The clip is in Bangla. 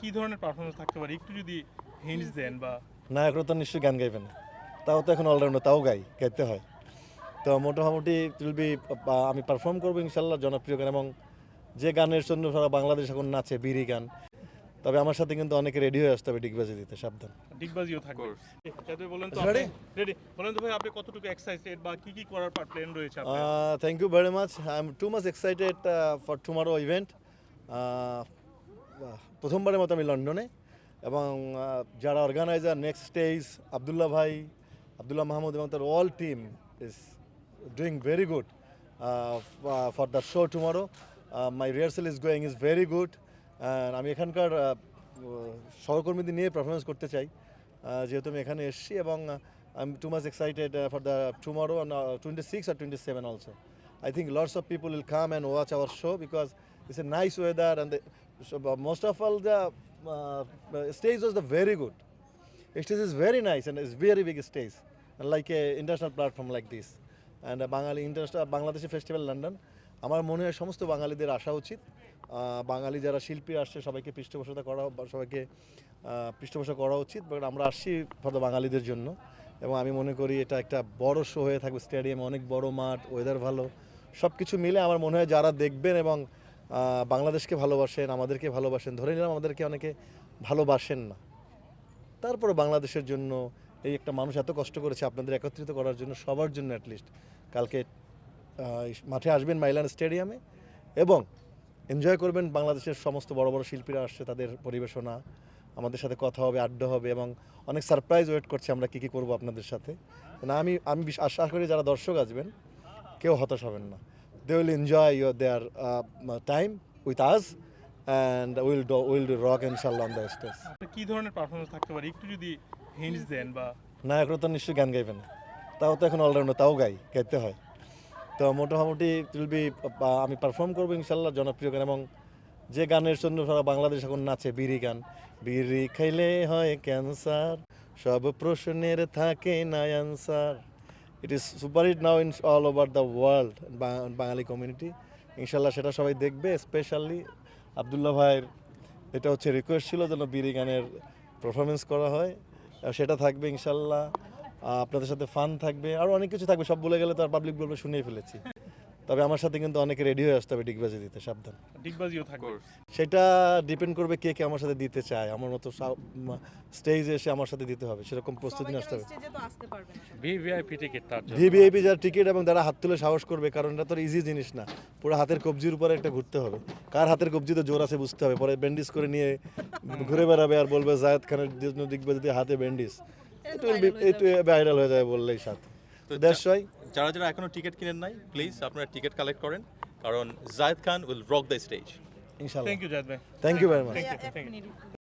কি ধরনের পারফরমেন্স থাকতে পারে? একটু যদি হিন্টস দেন বা নায়করা তো নিশ্চয়ই গান গাইবে না। তাও তো এখন অলরাউন্ডার তাও গাই গাইতে হয়। তো মোটামুটি উইল বি আমি পারফর্ম করব ইনশাল্লাহ জনপ্রিয় গান এবং যে গানের জন্য সারা বাংলাদেশ এখন নাচে বিড়ি গান। তবে আমার সাথে কিন্তু অনেকে রেডি হয়ে আসতে হবে ডিগবাজি দিতে সাবধান। ডিগবাজিও থাকবে। যাতে বলেন তো Ready? রেডি বলেন তো ভাই আপনি কতটুকু এক্সাইটেড বা কি কি করার প্ল্যান রয়েছে আপনার? you very much. I'm too much excited uh, for tomorrow event. Uh, প্রথমবারের মতো আমি লন্ডনে এবং যারা অর্গানাইজার নেক্সট স্টেজ আবদুল্লাহ ভাই আবদুল্লাহ মাহমুদ এবং তার all team is doing very good for the show tomorrow my rehearsal is going is very good আমি এখানকার সহকর্মীদের নিয়ে পারফরমেন্স করতে চাই। যেহেতু আমি এখানে এসেছি এবং I am too much excited for the tomorrow twenty six R twenty seven also think lots of people will come and watch our show because it's a nice weather and the, uh, all the uh, stage was the very good. Stage is very nice and it's very big stage and like a international platform like this. And uh, Bangali International Bangladeshi Festival London. আমার মনে হয় সমস্ত বাঙালিদের আসা উচিত বাঙালি যারা শিল্পী আসছে সবাইকে পৃষ্ঠপোষকতা করা সবাইকে পৃষ্ঠপোষক করা উচিত বাট আমরা আসছি ফর দ্য বাঙালিদের জন্য এবং আমি মনে করি এটা একটা বড় শো হয়ে থাকবে স্টেডিয়ামে অনেক বড় মাঠ ওয়েদার ভালো সব কিছু মিলে আমার মনে হয় যারা দেখবেন এবং বাংলাদেশকে ভালোবাসেন, আমাদেরকে ভালোবাসেন, ধরে নিলাম আমাদেরকে অনেকে ভালোবাসেন না। তারপরে বাংলাদেশের জন্য এই একটা মানুষ এত কষ্ট করেছে, আপনাদের একত্রিত করার জন্য সবার জন্য অ্যাটলিস্ট কালকে মাঠে আসবেন মাইলান স্টেডিয়ামে এবং এনজয় করবেন বাংলাদেশের সমস্ত বড় বড় শিল্পীরা আসছে, তাদের পরিবেশনা, আমাদের সাথে কথা হবে, আড্ডা হবে এবং অনেক সারপ্রাইজ ওয়েট করছে আমরা কী কী করব আপনাদের সাথে। না, আমি আমি আশা করি যারা দর্শক আসবেন, কেউ হতাশ হবেন না। They will enjoy your their time with us and will will do rock ইনশাল্লাহ অন দ্য স্টেজ আপনার কি ধরনের পারফরমেন্স থাকতে পারে? একটু যদি হিন্টস দেন বা নায়করা তো নিশ্চয়ই গান গাইবে না তাও তো এখন অলরাউন্ডার তাও গাই গাইতে হয়। তো মোটামুটি বি আমি পারফর্ম করব ইনশাল্লাহ জনপ্রিয় গান এবং যে গানের জন্য সারা বাংলাদেশ এখন নাচে বিড়ি গান। বিড়ি খাইলে হয় ক্যান্সার সব প্রশ্নের থাকে না answer it is super hit now in all over the world Bangali community ইনশাল্লাহ সেটা সবাই দেখবে স্পেশালি আবদুল্লাহ ভাইয়ের। এটা হচ্ছে রিকোয়েস্ট ছিল যেন বিড়ি গানের পারফরমেন্স করা হয়। সেটা থাকবে ইনশাল্লাহ। আপনাদের সাথে ফান থাকবে। আর অনেক কিছু থাকবে, সব বলে গেলে তো আর পাবলিক বলবে, শুনেই ফেলেছি। তবে আমার সাথে কিন্তু অনেকে রেডি হয়ে আসতে হবে ডিগবাজি দিতে সাবধান। ডিগবাজিও থাকবে। সেটা ডিপেন্ড করবে কে কে আমার সাথে দিতে চায়। আমার মতো স্টেজে এসে আমার সাথে দিতে হবে সেরকম প্রস্তুতি নিয়ে আসতে হবে। স্টেজে তো আসতে পারবে না। সবাই। ভিভিআইপি টিকিট তার জন্য। ভিভিআইপি যার টিকিট এবং যারা হাত তুলে সাহস করবে কারণ এটা তো ইজি জিনিস না। পুরো হাতের কবজির উপরে একটা ঘুরতে হবে। কার হাতের কবজিতে জোর আছে বুঝতে হবে। পরে ব্যান্ডিজ করে নিয়ে ঘুরে বেড়াবে আর বলবে জায়েদ খানের জন্য যদি হাতে ব্যান্ডিজ এটা হয়ে ভাইরাল হয়ে যাবে বললেই সাথে। দ্যাটস ওয়াই যারা যারা এখনও টিকিট কিনেন নাই প্লিজ আপনারা টিকিট কালেক্ট করেন কারণ Zayed Khan will rock the stage ইনশাআল্লাহ। থ্যাংক ইউ জায়দ ভাই। Thank you very much